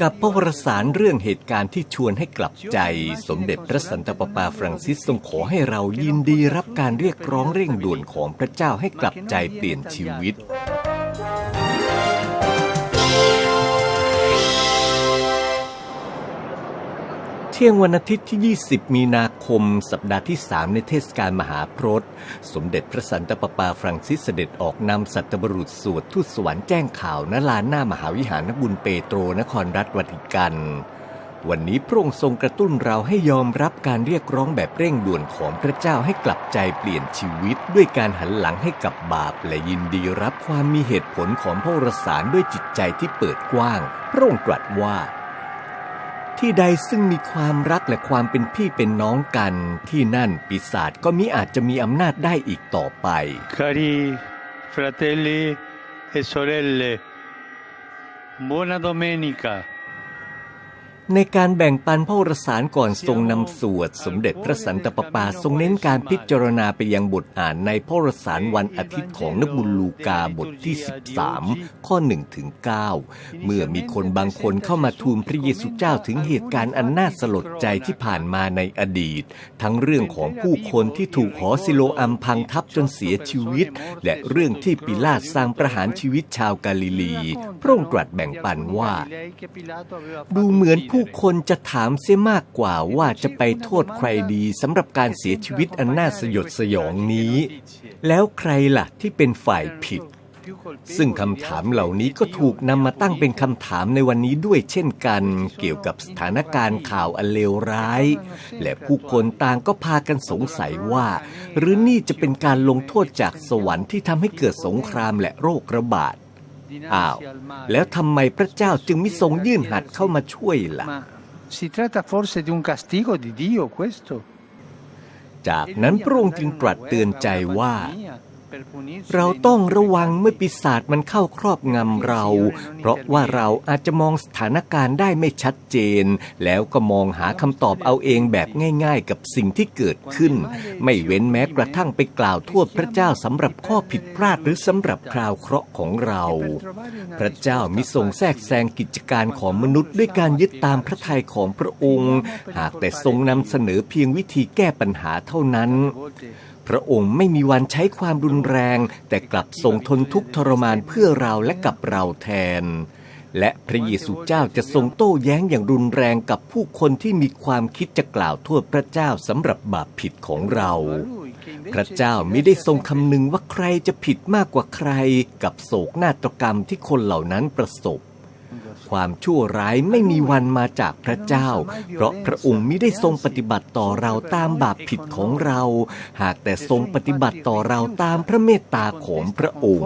กับพระวรสารเรื่องเหตุการณ์ที่ชวนให้กลับใจ สมเด็จพระสันตะปาปาฟรังซิสทรงขอให้เรายินดีรับการเรียกร้องเร่งด่วนของพระเจ้าให้กลับใจเปลี่ยนชีวิต เที่ยงวันอาทิตย์ที่ 20 มีนาคม สัปดาห์ที่ 3 ในเทศกาลมหาพรตสมเด็จพระสันตะปาปาฟรังซิสเสด็จออกนำสัตบรุษสวดทูตสวรรค์แจ้งข่าวณลานหน้ามหาวิหารนบุญเปโตรนครรัฐวัติกัน วันนี้พระองค์ทรงกระตุ้นเราให้ยอมรับการเรียกร้องแบบเร่งด่วนของพระเจ้าให้กลับใจเปลี่ยนชีวิต ด้วยการหันหลังให้กับบาป และยินดีรับความมีเหตุผลของพระรสารด้วยจิตใจที่เปิดกว้าง พระองค์ตรัสว่า ที่ใดซึ่งมีความรักและความเป็นพี่เป็นน้องกันที่นั่นปีศาจก็มิอาจจะมีอำนาจได้อีกต่อไป Cari fratelli e sorelle, buona domenica. ในการแบ่งปันพระวรสารก่อนทรงนำสวด สมเด็จพระสันตะปาปาทรงเน้นการพิจารณาไปยังบทอ่านในพระวรสารวันอาทิตย์ของนบุญลูกาบทที่ 13 ข้อ1ถึง9เมื่อมีคนบางคนเข้ามาทูลพระเยซูเจ้าถึงเหตุการณ์อันน่าสลดใจที่ผ่านมาในอดีต ทั้งเรื่องของผู้คนที่ถูกหอซิโลอัมพังทับจนเสียชีวิต และเรื่องที่ปิลาตสร้างประหารชีวิตชาวกาลิลี พระองค์ตรัสแบ่งปันว่า ดูเหมือนผผู้คนจะถามเสียมากกว่าว่าจะไปโทษใครดีสำหรับการเสียชีวิตอันน่าสยดสยองนี้ แล้วใครล่ะที่เป็นฝ่ายผิด ซึ่งคำถามเหล่านี้ก็ถูกนำมาตั้งเป็นคำถามในวันนี้ด้วยเช่นกัน เกี่ยวกับสถานการณ์ข่าวอันเลวร้าย และผู้คนต่างก็พากันสงสัยว่า หรือนี่จะเป็นการลงโทษจากสวรรค์ที่ทำให้เกิดสงครามและโรคระบาด อ้าว แล้วทำไมพระเจ้าจึงไม่ทรงยื่นหัดเข้ามาช่วยล่ะ Ma si tratta forse di un castigo di Dio questo? จากนั้นพระองค์จึงตรัสเตือนใจว่า เราต้องระวังเมื่อปีศาจมันเข้าครอบงำเรา เพราะว่าเราอาจจะมองสถานการณ์ได้ไม่ชัดเจน แล้วก็มองหาคำตอบเอาเองแบบง่าย ๆ กับสิ่งที่เกิดขึ้น ไม่เว้นแม้กระทั่งไปกล่าวโทษพระเจ้าสำหรับข้อผิดพลาดหรือสำหรับคราวเคราะห์ของเรา พระเจ้ามิทรงแทรกแซงกิจการของมนุษย์ด้วยการยึดตามพระทัยของพระองค์ หากแต่ทรงนำเสนอเพียงวิธีแก้ปัญหาเท่านั้น พระองค์ไม่มีวันใช้ความรุนแรง แต่กลับทรงทนทุกข์ทรมานเพื่อเราและกับเราแทน และพระเยซูเจ้าจะทรงโต้แย้งอย่างรุนแรงกับผู้คนที่มีความคิดจะกล่าวโทษพระเจ้าสำหรับบาปผิดของเรา พระเจ้าไม่ได้ทรงคำนึงว่าใครจะผิดมากกว่าใครกับโศกนาฏกรรมที่คนเหล่านั้นประสบ ความชั่วร้ายไม่มีวันมาจากพระเจ้า เพราะพระองค์มิได้ทรงปฏิบัติต่อเราตามบาปผิดของเรา หากแต่ทรงปฏิบัติต่อเราตามพระเมตตาของพระองค์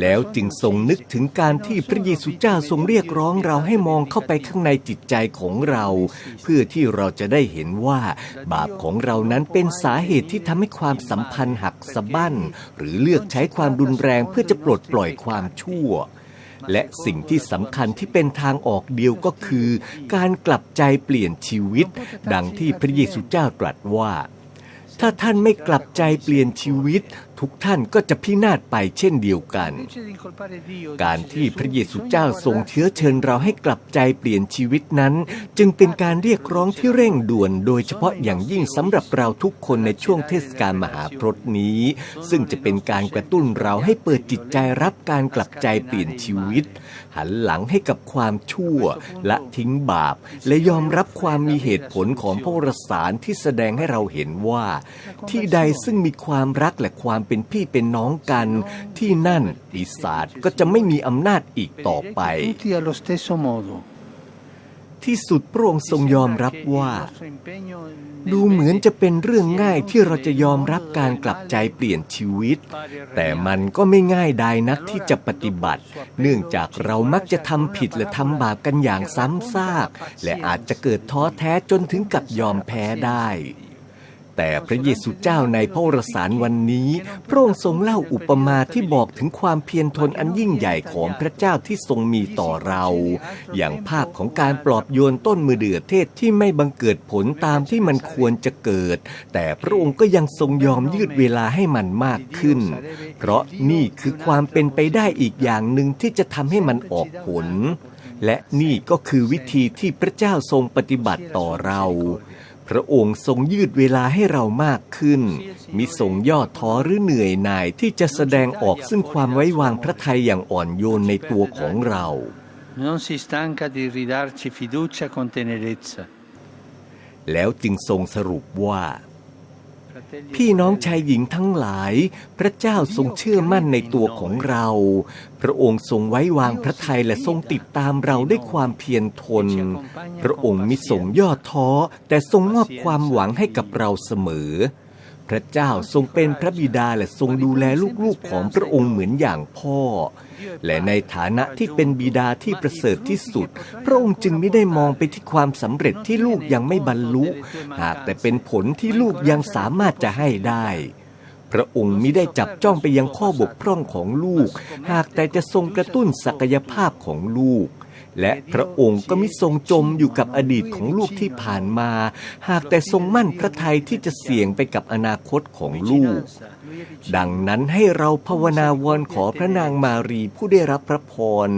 แล้วจึงทรงนึกถึงการที่พระเยซูเจ้าทรงเรียกร้องเราให้มองเข้าไปข้างในจิตใจของเรา เพื่อที่เราจะได้เห็นว่า บาปของเรานั้นเป็นสาเหตุที่ทำให้ความสัมพันธ์หักสะบั้น หรือเลือกใช้ความรุนแรงเพื่อจะปลดปล่อยความชั่วและสิ่งที่สำคัญที่เป็นทางออกเดียวก็คือ การกลับใจเปลี่ยนชีวิต ดังที่พระเยซูเจ้าตรัสว่า ถ้าท่านไม่กลับใจเปลี่ยนชีวิต ทุกท่านก็จะพินาศไปเช่นเดียวกัน การที่พระเยซูเจ้าทรงเชื้อเชิญเราให้กลับใจเปลี่ยนชีวิตนั้น จึงเป็นการเรียกร้องที่เร่งด่วน โดยเฉพาะอย่างยิ่งสำหรับเราทุกคนในช่วงเทศกาลมหาพรตนี้ ซึ่งจะเป็นการกระตุ้นเราให้เปิดจิตใจรับการกลับใจเปลี่ยนชีวิต หันหลังให้กับความชั่วและทิ้งบาป และยอมรับความมีเหตุผลของพระวรสารที่แสดงให้เราเห็นว่าที่ใดซึ่งมีความรักและความเป็นพี่เป็นน้องกัน ที่นั่นปีศาจก็จะไม่มีอำนาจอีกต่อไป Tutti allo stesso modo. ที่สุดพระองค์ทรงยอมรับว่า ดูเหมือนจะเป็นเรื่องง่ายที่เราจะยอมรับการกลับใจเปลี่ยนชีวิต แต่มันก็ไม่ง่ายดายนักที่จะปฏิบัติ เนื่องจากเรามักจะทำผิดและทำบาปกันอย่างซ้ำซาก และอาจจะเกิดท้อแท้จนถึงกับยอมแพ้ได้ แต่พระเยซูเจ้าในพระวรสารวันนี้ พระองค์ทรงเล่าอุปมาที่บอกถึงความเพียรทนอันยิ่งใหญ่ของพระเจ้าที่ทรงมีต่อเรา อย่างภาพของการปลอบโยนต้นมือเดือเทศที่ไม่บังเกิดผลตามที่มันควรจะเกิด แต่พระองค์ก็ยังทรงยอมยืดเวลาให้มันมากขึ้น เพราะนี่คือความเป็นไปได้อีกอย่างหนึ่งที่จะทำให้มันออกผลและนี่ก็คือวิธีที่พระเจ้าทรงปฏิบัติต่อเรา พระองค์ทรงยืดเวลาให้เรามากขึ้น มิทรงย่อท้อหรือเหนื่อยหน่ายที่จะแสดงออกซึ่งความไว้วางพระทัยอย่างอ่อนโยนในตัวของเรา Non si stanca di ridarci fiducia con tenerezza. แล้วจึงทรงสรุปว่า พี่น้องชายหญิงทั้งหลาย พระเจ้าทรงเชื่อมั่นในตัวของเรา พระองค์ทรงไว้วางพระทัยและทรงติดตามเราด้วยความเพียรทน พระองค์มิทรงย่อท้อแต่ทรงมอบความหวังให้กับเราเสมอ ระเจ้าทรงเป็นพระบิดาและทรงดูแลลูกๆของพระองค์เหมือนอย่างพ่อ และในฐานะที่เป็นบิดาที่ประเสริฐที่สุด พระองค์จึงไม่ได้มองไปที่ความสำเร็จที่ลูกยังไม่บรรลุ หากแต่เป็นผลที่ลูกยังสามารถจะให้ได้ พระองค์มิได้จับจ้องไปยังข้อบกพร่องของลูก หากแต่จะทรงกระตุ้นศักยภาพของลูก และพระองค์ก็มิทรงจมอยู่กับอดีตของลูกที่ผ่านมา หากแต่ทรงมั่นพระทัยที่จะเสี่ยงไปกับอนาคตของลูก ดังนั้นให้เราภาวนาวอนขอพระนางมารีผู้ได้รับพระพร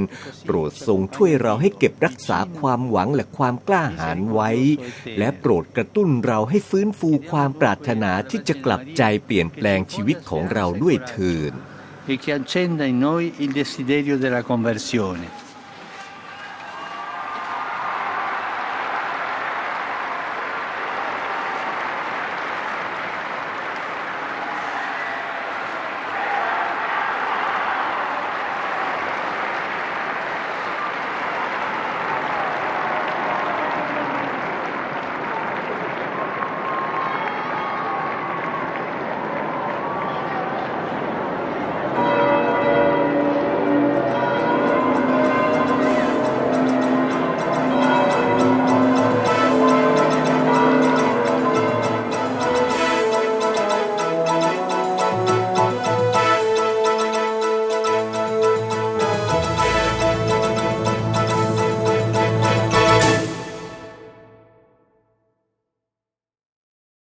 โปรดทรงช่วยเราให้เก็บรักษาความหวังและความกล้าหาญไว้ และโปรดกระตุ้นเราให้ฟื้นฟูความปรารถนาที่จะกลับใจเปลี่ยนแปลงชีวิตของเราด้วยเถิด e che accenda in noi il desiderio della conversione.